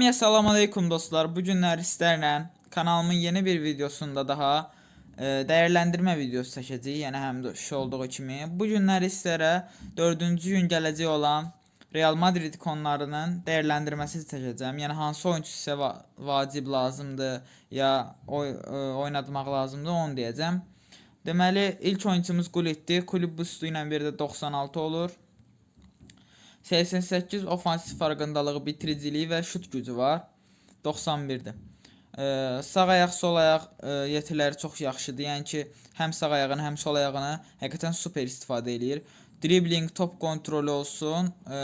Hamıya salam aleykum dostlar. Bu günler istərlə kanalımın yeni bir videosunda daha e, değerlendirme videosu çəkəcəyik. Yəni həm də şu olduğu kimi. Bu günlər istərə 4-cü gün gələcək olan Real Madrid konularının değerlendirməsini çəkəcəm. Yəni hansı oyunçu sizə va vacib lazımdır ya oy e, oynatmaq lazımdır onu deyəcəm. Deməli ilk oyunçumuz Gulitdir. Kulüb boostu ilə bir də 96 olur. 88 ofansif farkındalığı, bitiriciliyi və şut gücü var. 91-dir. Ee, sağ ayaq, sol ayaq e, yetiləri çox yaxşıdır. Yəni ki, həm sağ ayağını, həm sol ayağını həqiqətən super istifadə eləyir. Dribbling, top kontrolü olsun, e,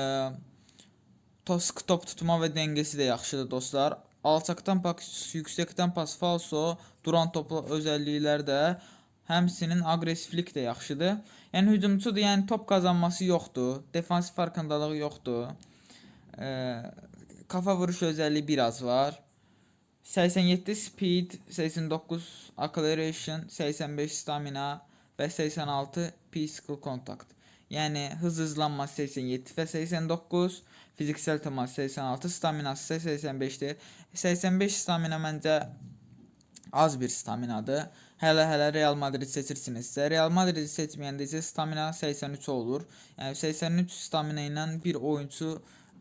top, top tutma və dəngəsi də yaxşıdır dostlar. Alçaqdan pas, yüksəkdən pas, falso, duran topla özəlliklər də Həmsinin aqressivlik də yaxşıdır. Yəni hücumçudur, yəni top qazanması yoxdur, defansif farkındalığı yoxdur. E, kafa vuruş özəlliyi biraz var. 87 speed, 89 acceleration, 85 stamina və 86 physical contact. Yəni hız hızlanması 87 və 89, fiziksel təmas 86, staminası isə 85-dir. 85 stamina məncə az bir staminadır. Hələ-hələ Real Madrid seçirsinizsə, Real Madrid seçməyəndə isə stamina 83 olur. Yəni 83 stamina ilə bir oyunçu,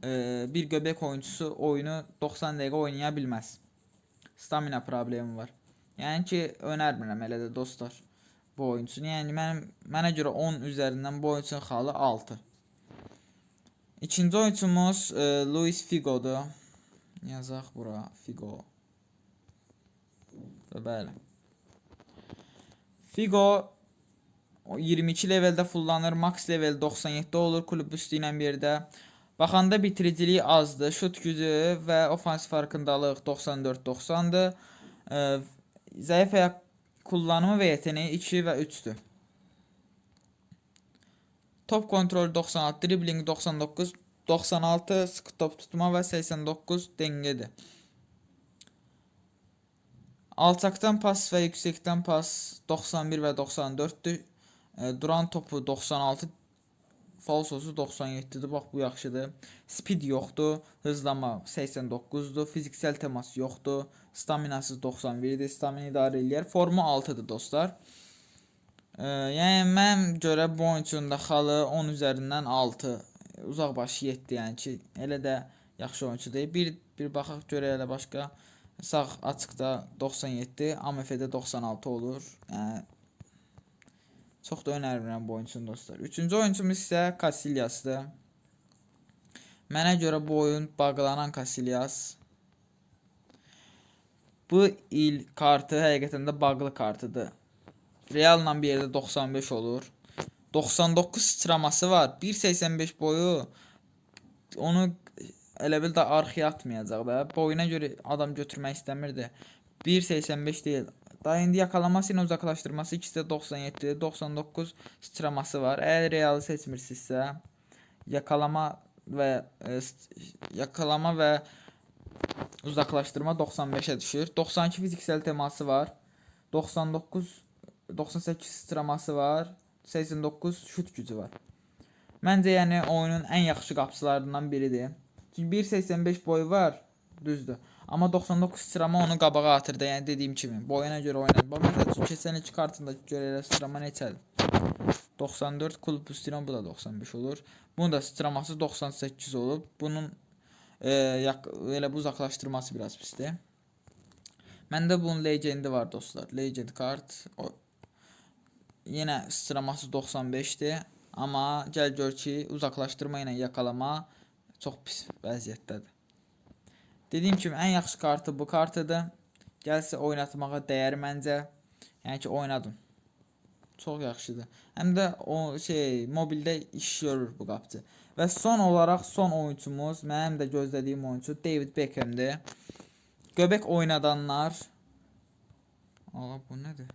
e, bir göbək oyunçusu oyunu 90 dəqiqə oynaya bilməz. Stamina problemi var. Yəni ki, önərmirəm elə də dostlar bu oyunçunu. Yəni mənim mənə görə 10 üzərindən bu oyunçunun xalı 6. İkinci oyunçumuz e, Luis Figo'dur. Yazaq bura Figo. Bəli. Figo o 22 levelde fullanır. Max level 97 olur kulüp üstü ilə bir də. Baxanda bitiriciliyi azdır. Şut gücü və ofansif farkındalıq 94-90-dır. Ee, zəif ayaq kullanımı və yeteneği 2 və 3-dür. Top kontrolü 96, dribbling 99, 96 sıkı top tutma və 89 dengədir. Alçaqdan pas və yüksəkdən pas 91 və 94-dür. E, duran topu 96, falsosu 97-dir. Bax bu yaxşıdır. Speed yoxdur, hızlanma 89-dur, fiziksel təmas yoxdur, staminası 91-dir, stamina idarə eləyər. Formu 6-dır dostlar. E, yəni mənim görə bu oyunçunun da xalı 10 üzərindən 6, uzaq başı 7, yəni ki, elə də yaxşı oyunçu deyil. Bir bir baxaq görək elə başqa Sağ açıqda 97, AMF-də 96 olur. Yəni çox da önərmirəm bu oyunçunu dostlar. Üçüncü oyunçumuz isə Casillasdır. Mənə görə bu oyun bağlanan Casillas. Bu il kartı həqiqətən də bağlı kartıdır. Realla bir yerdə 95 olur. 99 sıçraması var. 1.85 boyu. Onu elə bil də arxaya atmayacaq da. Boyuna görə adam götürmək istəmirdi. 1.85 deyil. Daha indi yakalaması ilə uzaqlaşdırması ikisi də 97, 99 sıçraması var. Əgər realı seçmirsinizsə, yakalama və e, yakalama və uzaqlaşdırma 95-ə düşür. 92 fiziksel teması var. 99 98 sıçraması var. 89 şut gücü var. Məncə yəni oyunun ən yaxşı qapıçılarından biridir. 1.85 boyu var. Düzdür. Amma 99 sırama onu qabağa atırdı. Yəni dediyim kimi. Boyuna görə oynadı. Bax məsəl keçən ilk kartında görə elə sırama neçədir? 94 klub üstünə bu da 95 olur. Bunun da sıçraması 98 olub. Bunun e, yak, elə bu uzaqlaşdırması biraz pisdir. Məndə bunun legendi var dostlar. Legend kart. O, yenə sıçraması 95-dir. Amma gəl gör ki, uzaqlaşdırma ilə yakalama Çox pis vəziyyətdədir. Dediyim kimi ən yaxşı kartı bu kartıdır. Gəlsə oynatmağa dəyər məncə. Yəni ki oynadım. Çox yaxşıdır. Həm də o şey mobildə iş görür bu qapıcı. Və son olaraq son oyunçumuz, mənim də gözlədiyim oyunçu David Beckham'dir. Göbək oynadanlar Allah bu nədir?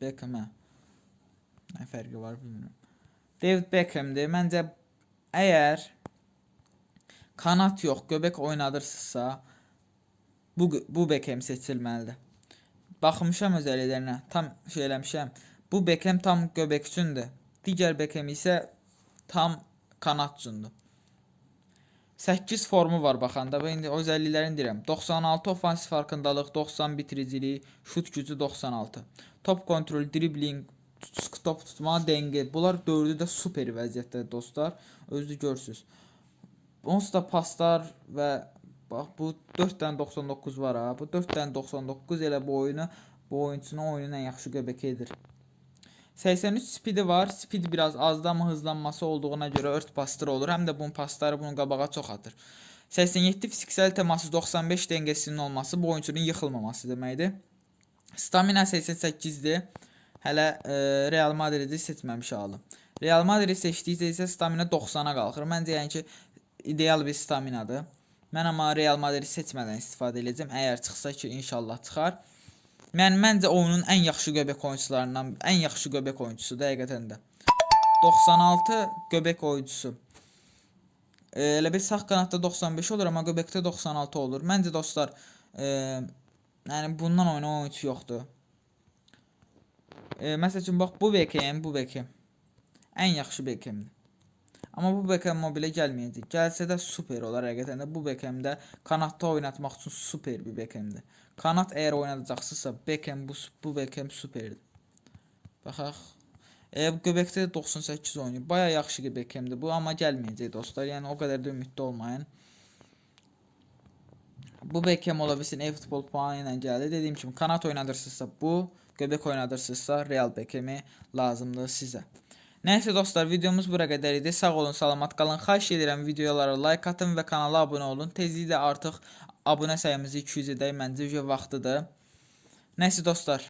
Beckham hə. Nə fərqi var bilmirəm. David Beckham'dir. Məncə əgər kanat yox, göbək oynadırsınızsa bu bu Beckham seçilməlidir. Baxmışam özəlliklərinə, tam şey eləmişəm. Bu Beckham tam göbək üçündür. Digər Beckham isə tam kanat üçündür. 8 formu var baxanda və indi o özəlliklərini deyirəm. 96 ofansif farkındalıq, 90 bitiricilik, şut gücü 96. Top kontrol, dribling, tut- top tutma, dəngə. Bunlar dördü də super vəziyyətdə dostlar. Özünüz görürsüz. Onsuz da paslar və bax bu 4 dənə 99 var ha. Bu 4 dənə 99 elə bu oyunu bu oyunçunun oyunun ən yaxşı göbək edir. 83 spidi var. Speed biraz azdır amma hızlanması olduğuna görə ört pasları olur. Həm də bunun pasları bunun qabağa çox atır. 87 fiziksel təması 95 dəngəsinin olması bu oyunçunun yıxılmaması deməkdir. Stamina 88-dir. Hələ e, Real Madridi seçməmiş halım. Real Madrid seçdikcə isə stamina 90-a qalxır. Məncə yəni ki ideal bir staminadır. Mən amma Real Madrid seçmədən istifadə edəcəm. Əgər çıxsa ki, inşallah çıxar. Mən məncə oyunun ən yaxşı göbək oyunçularından, ən yaxşı göbək oyunçusudur həqiqətən də. 96 göbək oyunçusu. E, elə bir sağ qanadda 95 olur, amma göbəkdə 96 olur. Məncə dostlar, e, yəni bundan oynayan oyunçu yoxdur. E, məsəl üçün bax bu BKM, bu BKM. Ən yaxşı BKM-dir. Amma bu Beckham mobilə gəlməyəcək. Gəlsə də super olar həqiqətən də. Bu Beckham-də kanatda oynatmaq üçün super bir Beckham-dir. Kanat əgər oynadacaqsınızsa Beckham bu bu Beckham superdir. Baxaq. E, göbəkdə də 98 oynayır. Baya yaxşı bir Beckham-dir bu, amma gəlməyəcək dostlar. Yəni o qədər də ümidli olmayın. Bu Beckham ola bilsin e-futbol puanı ilə gəldi. Dediyim kimi kanat oynadırsınızsa bu, göbək oynadırsınızsa Real Beckham-i lazımdır sizə. Nəysə dostlar, videomuz bura qədər idi. Sağ olun, salamat qalın. Xahiş edirəm videolara like atın və kanala abunə olun. Tezliklə artıq abunə sayımızı 200 edək. Məncə vaxtıdır. Nəysə dostlar,